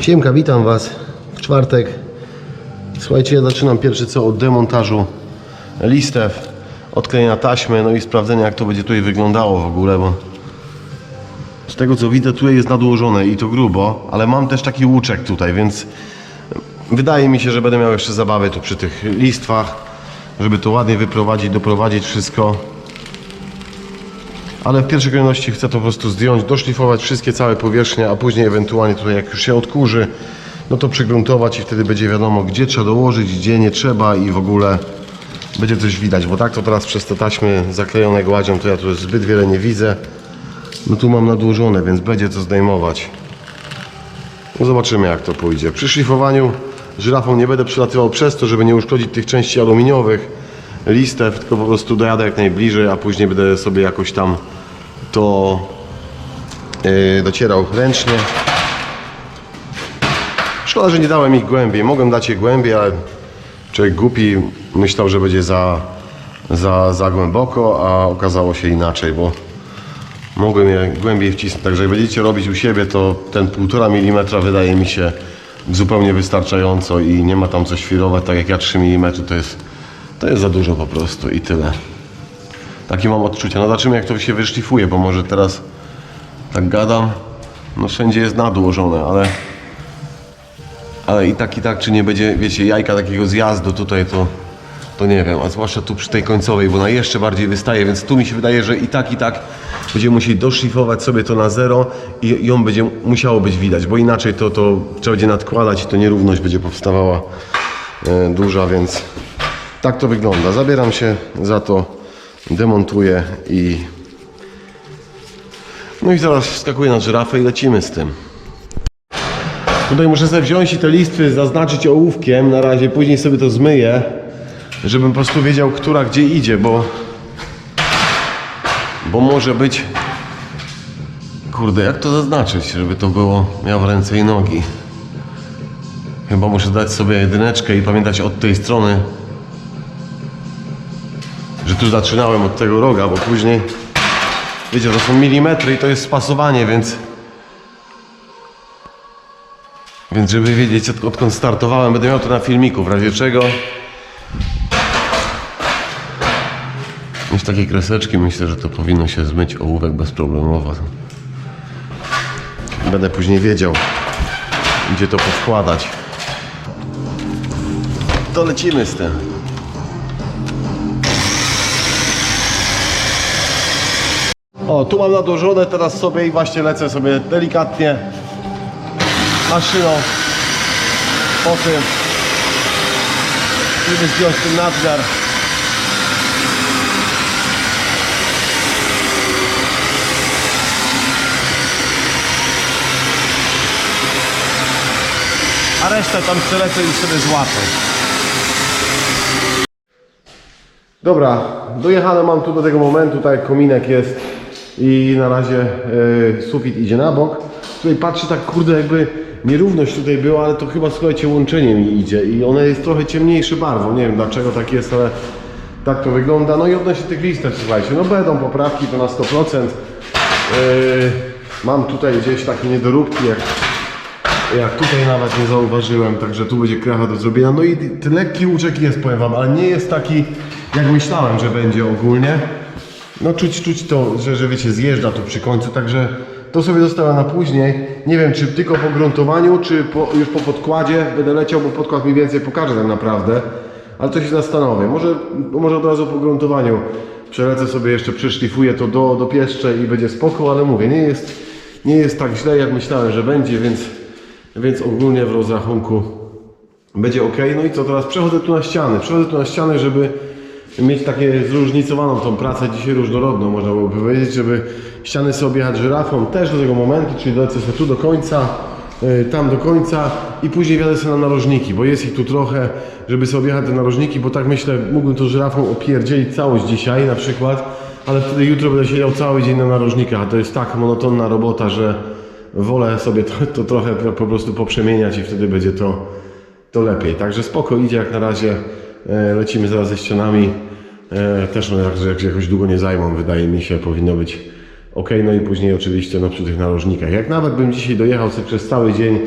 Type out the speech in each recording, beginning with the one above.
Siemka, witam Was w czwartek. Słuchajcie, ja zaczynam pierwszy co od demontażu listew, odklejenia taśmy, no i sprawdzenia jak to będzie tutaj wyglądało w ogóle, bo z tego co widzę tutaj jest nadłożone i to grubo, ale mam też taki łuczek tutaj, więc wydaje mi się, że będę miał jeszcze zabawę tu przy tych listwach, żeby to ładnie wyprowadzić, doprowadzić wszystko. Ale w pierwszej kolejności chcę to po prostu zdjąć, doszlifować wszystkie całe powierzchnie, a później ewentualnie tutaj jak już się odkurzy, no to przygruntować i wtedy będzie wiadomo gdzie trzeba dołożyć, gdzie nie trzeba i w ogóle będzie coś widać, bo tak to teraz przez te taśmy zaklejone gładzią to ja tu zbyt wiele nie widzę. No tu mam nadłożone, więc będzie co zdejmować. No zobaczymy jak to pójdzie. Przy szlifowaniu żyrafą nie będę przelatywał przez to, żeby nie uszkodzić tych części aluminiowych listew, tylko po prostu dojadę jak najbliżej, a później będę sobie jakoś tam to yy, docierał ręcznie. Szkoda, że nie dałem ich głębiej. Mogłem dać je głębiej, ale człowiek głupi myślał, że będzie za, za, za głęboko, a okazało się inaczej, bo mogłem je głębiej wcisnąć. Także jak będziecie robić u siebie, to ten 1,5 mm wydaje mi się zupełnie wystarczająco i nie ma tam co świrować, tak jak ja 3 mm to jest, to jest za dużo po prostu i tyle. Takie mam odczucia. No zobaczymy jak to się wyszlifuje, bo może teraz tak gadam, no wszędzie jest nadłożone, ale ale i tak i tak, czy nie będzie, wiecie, jajka takiego zjazdu tutaj, to, to nie wiem, a zwłaszcza tu przy tej końcowej, bo ona jeszcze bardziej wystaje, więc tu mi się wydaje, że i tak, i tak będziemy musieli doszlifować sobie to na zero i ją będzie musiało być widać, bo inaczej to, to trzeba będzie nadkładać i to nierówność będzie powstawała e, duża, więc tak to wygląda. Zabieram się za to, demontuję i no i zaraz wskakuję na żyrafę i lecimy z tym. Tutaj muszę sobie wziąć i te listwy zaznaczyć ołówkiem na razie, później sobie to zmyję, żebym po prostu wiedział, która gdzie idzie, bo bo może być kurde, jak to zaznaczyć, żeby to było miało ręce i nogi. Chyba muszę dać sobie jedyneczkę i pamiętać od tej strony, tu zaczynałem od tego roga, bo później wiecie, to są milimetry i to jest spasowanie, więc więc żeby wiedzieć od, odkąd startowałem, będę miał to na filmiku, w razie czego. Mieć takie kreseczki, myślę, że to powinno się zmyć ołówek bezproblemowo. Będę później wiedział, gdzie to powkładać. To lecimy z tym. O, tu mam nadłożone teraz sobie i właśnie lecę sobie delikatnie maszyną po tym, żeby zdjąć ten nadmiar. A resztę tam przelecę i sobie złapę. Dobra, dojechane mam tu do tego momentu, tak jak kominek jest i na razie e, sufit idzie na bok. Tutaj patrzę tak kurde jakby nierówność tutaj była, ale to chyba słuchajcie łączenie mi idzie i one jest trochę ciemniejsze barwą, nie wiem dlaczego tak jest, ale tak to wygląda. No i odnośnie tych listew słuchajcie, no będą poprawki to na 100%. Yy, mam tutaj gdzieś takie niedoróbki jak jak tutaj nawet nie zauważyłem, także tu będzie kracha do zrobienia. No i ten lekki łuczek jest, powiem wam, ale nie jest taki, jak myślałem, że będzie ogólnie. No czuć, czuć to, że, że wiecie, zjeżdża tu przy końcu, także to sobie zostawiam na później. Nie wiem, czy tylko po gruntowaniu, czy po, już po podkładzie będę leciał, bo podkład mi więcej pokaże tak naprawdę. Ale to się zastanowię. Może, może od razu po gruntowaniu przelecę sobie jeszcze, przyszlifuję to do, do pieszcze i będzie spoko, ale mówię, nie jest, nie jest tak źle, jak myślałem, że będzie, więc, więc ogólnie w rozrachunku będzie ok. No i co teraz? Przechodzę tu na ściany. Przechodzę tu na ściany, żeby mieć takie zróżnicowaną tą pracę dzisiaj różnorodną, można byłoby powiedzieć, żeby ściany sobie objechać żyrafą też do tego momentu, czyli dolecę sobie tu do końca, y, tam do końca i później wjadę sobie na narożniki, bo jest ich tu trochę, żeby sobie objechać te narożniki, bo tak myślę, mógłbym to żyrafą opierdzielić całość dzisiaj na przykład, ale wtedy jutro będę siedział cały dzień na narożnikach, a to jest tak monotonna robota, że wolę sobie to, to trochę po prostu poprzemieniać i wtedy będzie to, to lepiej. Także spoko idzie jak na razie. E, Lecimy zaraz ze ścianami. E, Też jak, jak jakoś długo nie zajmą, wydaje mi się, powinno być ok. No i później oczywiście no, przy tych narożnikach. Jak nawet bym dzisiaj dojechał sobie przez cały dzień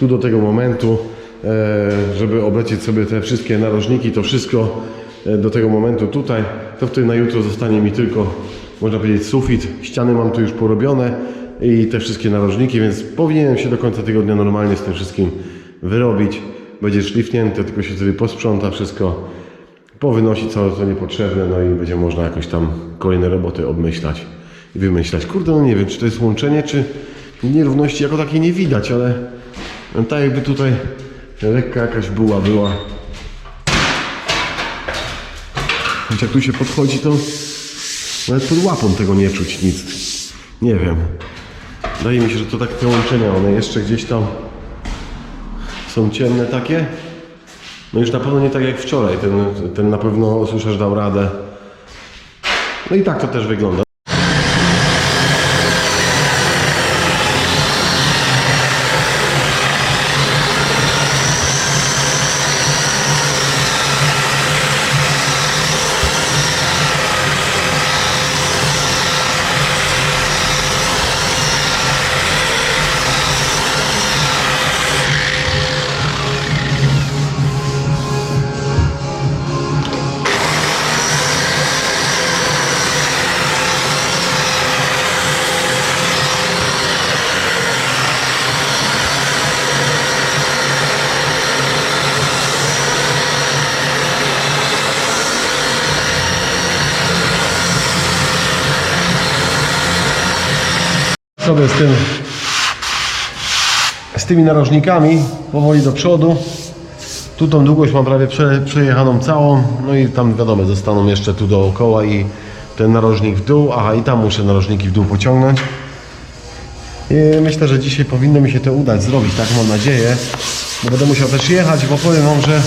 tu do tego momentu, e, żeby oblecieć sobie te wszystkie narożniki, to wszystko do tego momentu tutaj, to wtedy na jutro zostanie mi tylko, można powiedzieć, sufit. Ściany mam tu już porobione i te wszystkie narożniki, więc powinienem się do końca tygodnia normalnie z tym wszystkim wyrobić. Będzie szlifnięte, tylko się wtedy posprząta wszystko, powynosi co, co niepotrzebne, no i będzie można jakoś tam kolejne roboty obmyślać i wymyślać. Kurde, no nie wiem, czy to jest łączenie, czy nierówności jako takiej nie widać, ale tak jakby tutaj lekka jakaś buła była. Choć jak tu się podchodzi, to nawet pod łapą tego nie czuć nic. Nie wiem. Wydaje mi się, że to tak te łączenia, one jeszcze gdzieś tam są ciemne takie. No już na pewno nie tak jak wczoraj. Ten, ten na pewno susarz dał radę. No i tak to też wygląda. Sobie z tym z tymi narożnikami powoli do przodu. Tu tą długość mam prawie prze, przejechaną całą, no i tam wiadomo, zostaną jeszcze tu dookoła i ten narożnik w dół, aha i tam muszę narożniki w dół pociągnąć. I myślę, że dzisiaj powinno mi się to udać zrobić, tak mam nadzieję. Bo będę musiał też jechać, bo powiem Wam, że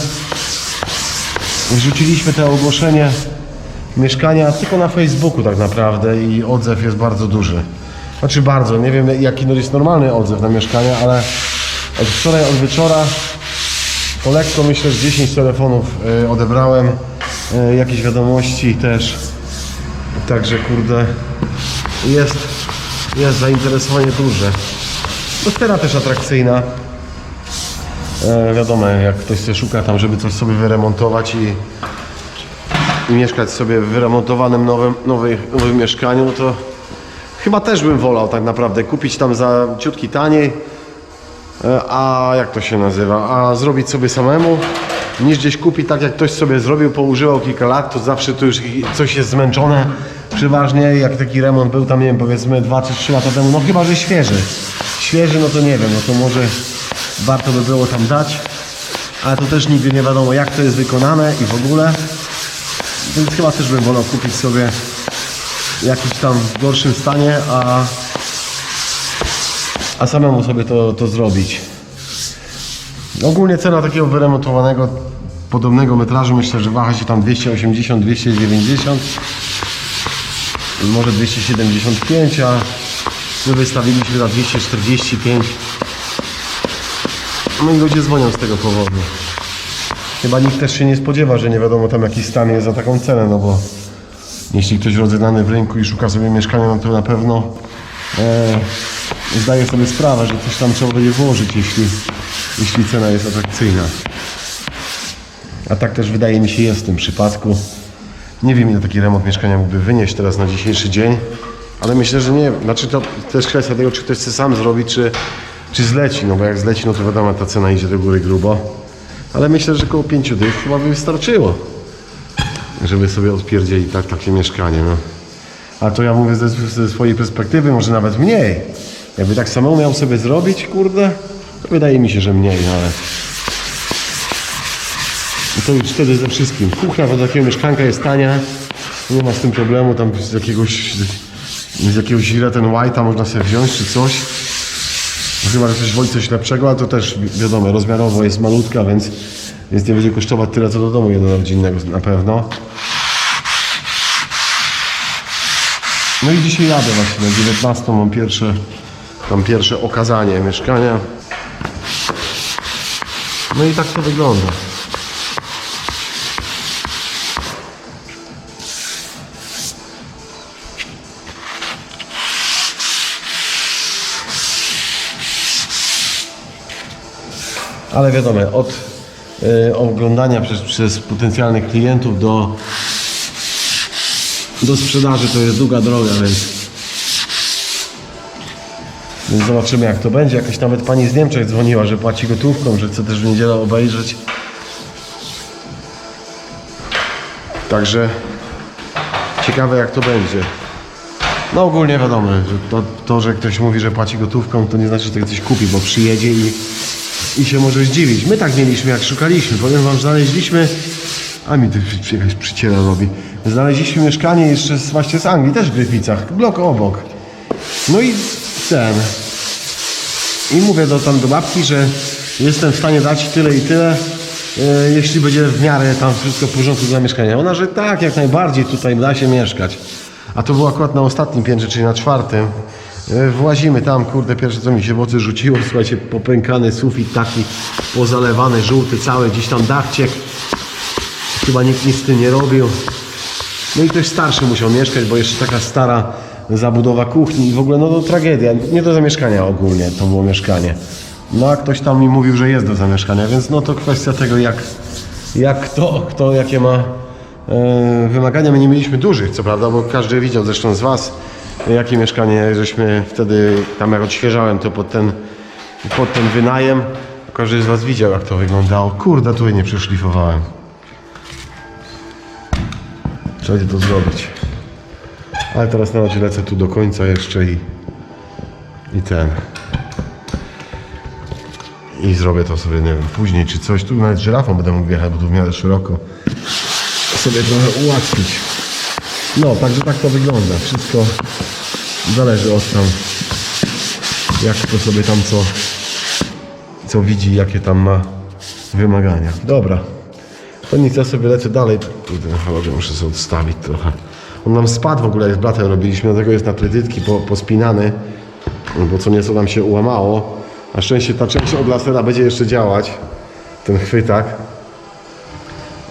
wrzuciliśmy to ogłoszenie mieszkania tylko na Facebooku tak naprawdę i odzew jest bardzo duży. Znaczy bardzo, nie wiem jaki jest normalny odzew na mieszkania, ale od wczoraj, od wieczora to lekko myślę, że 10 telefonów y, odebrałem, y, jakieś wiadomości też. Także kurde, jest, jest zainteresowanie duże. Atmosfera też atrakcyjna. E, wiadomo, jak ktoś się szuka tam, żeby coś sobie wyremontować i, i mieszkać sobie w wyremontowanym nowym, nowej, nowym mieszkaniu, no to chyba też bym wolał tak naprawdę kupić tam za ciutki taniej, e, a jak to się nazywa, a zrobić sobie samemu, niż gdzieś kupić tak jak ktoś sobie zrobił, poużywał kilka lat, to zawsze tu już coś jest zmęczone. Przeważnie jak taki remont był tam, nie wiem, powiedzmy 2 czy 3 lata temu, no chyba, że świeży. Świeży, no to nie wiem, no to może warto by było tam dać, ale to też nigdy nie wiadomo jak to jest wykonane i w ogóle. Więc chyba też bym wolał kupić sobie jakiś tam w gorszym stanie, a, a samemu sobie to, to zrobić. Ogólnie cena takiego wyremontowanego podobnego metrażu myślę, że waha się tam 280-290 może 275, a my wystawiliśmy za 245 no i ludzie dzwonią z tego powodu. Chyba nikt też się nie spodziewa, że nie wiadomo tam jaki stan jest za taką cenę, no bo jeśli ktoś rozeznany w rynku i szuka sobie mieszkania, no to na pewno e, zdaje sobie sprawę, że coś tam trzeba będzie włożyć, jeśli, jeśli cena jest atrakcyjna. A tak też wydaje mi się jest w tym przypadku. Nie wiem ile taki remont mieszkania mógłby wynieść teraz na dzisiejszy dzień, ale myślę, że nie. Znaczy to też kwestia tego, czy ktoś chce sam zrobić, czy, czy zleci. No bo jak zleci, no to wiadomo, ta cena idzie do góry grubo. Ale myślę, że około 5 dych chyba by wystarczyło żeby sobie odpierdzieli tak, takie mieszkanie, no. A to ja mówię ze, ze swojej perspektywy, może nawet mniej. Jakby tak samemu miał sobie zrobić, kurde, to wydaje mi się, że mniej, no ale... I to już wtedy ze wszystkim. Kuchnia do takiego mieszkanka jest tania, nie ma z tym problemu, tam z jakiegoś, z jakiegoś Red White'a można sobie wziąć czy coś. No chyba, że ktoś woli coś lepszego, ale to też wiadomo, rozmiarowo jest malutka, więc, więc nie będzie kosztować tyle co do domu jednorodzinnego na pewno. No i dzisiaj jadę właśnie na 19 mam pierwsze, mam pierwsze okazanie mieszkania. No i tak to wygląda. Ale wiadomo, od y, oglądania przez, przez potencjalnych klientów do, do sprzedaży to jest długa droga, więc więc zobaczymy jak to będzie. Jakaś nawet pani z Niemczech dzwoniła, że płaci gotówką, że chce też w niedzielę obejrzeć. Także ciekawe jak to będzie. No ogólnie wiadomo, że to, to, że ktoś mówi, że płaci gotówką, to nie znaczy, że coś kupi, bo przyjedzie i, i się może zdziwić. My tak mieliśmy, jak szukaliśmy. Powiem wam, znaleźliśmy... A mi tu jakaś przyciera robi. Znaleźliśmy mieszkanie jeszcze z, właśnie z Anglii, też w Gryficach, blok obok. No i ten. I mówię do tam do babki, że jestem w stanie dać tyle i tyle, e, jeśli będzie w miarę tam wszystko w porządku dla mieszkania. Ona, że tak, jak najbardziej tutaj da się mieszkać. A to było akurat na ostatnim piętrze, czyli na czwartym. E, Włazimy tam, kurde, pierwsze co mi się w oczy rzuciło, słuchajcie, popękany sufit taki, pozalewany, żółty cały, gdzieś tam dach ciekł. Chyba nikt nic z tym nie robił. No i ktoś starszy musiał mieszkać, bo jeszcze taka stara zabudowa kuchni i w ogóle no to tragedia. Nie do zamieszkania ogólnie to było mieszkanie. No a ktoś tam mi mówił, że jest do zamieszkania, więc no to kwestia tego jak, jak kto, kto jakie ma e, wymagania. My nie mieliśmy dużych, co prawda, bo każdy widział zresztą z Was, jakie mieszkanie żeśmy wtedy, tam jak odświeżałem to pod ten, pod ten wynajem. Każdy z Was widział jak to wyglądało. Kurde, tutaj nie przeszlifowałem. Trzeba będzie to zrobić. Ale teraz na razie lecę tu do końca jeszcze i, i ten. I zrobię to sobie, nie wiem, później czy coś. Tu nawet żyrafą będę mógł wjechać, bo tu w miarę szeroko. Sobie trochę ułatwić. No, także tak to wygląda. Wszystko zależy od tam, jak to sobie tam co, co widzi, jakie tam ma wymagania. Dobra. To nic, ja sobie lecę dalej. Kurde, muszę sobie odstawić trochę. On nam spadł w ogóle, jak z blatem robiliśmy, dlatego jest na kredytki po, pospinany, bo co nieco nam się ułamało. Na szczęście ta część od lasera będzie jeszcze działać, ten chwytak.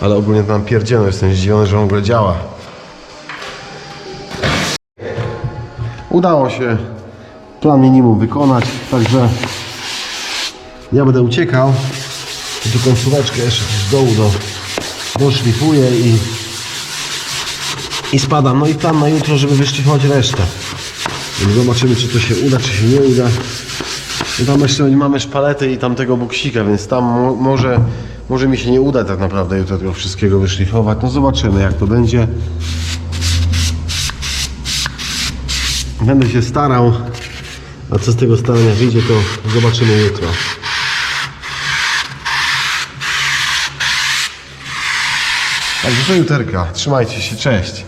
Ale ogólnie to nam pierdzielno, jestem zdziwiony, że on w ogóle działa. Udało się plan minimum wykonać, także ja będę uciekał. Tu końcóweczkę jeszcze z dołu do, doszlifuję i, i spadam. No i tam na jutro, żeby wyszlifować resztę. Zobaczymy, czy to się uda, czy się nie uda. No tam jeszcze mamy szpaletę i tamtego buksika, więc tam mo może, może mi się nie uda tak naprawdę jutro tego wszystkiego wyszlifować. No zobaczymy, jak to będzie. Będę się starał, a co z tego starania wyjdzie, to zobaczymy jutro. Także do juterka. Trzymajcie się, cześć.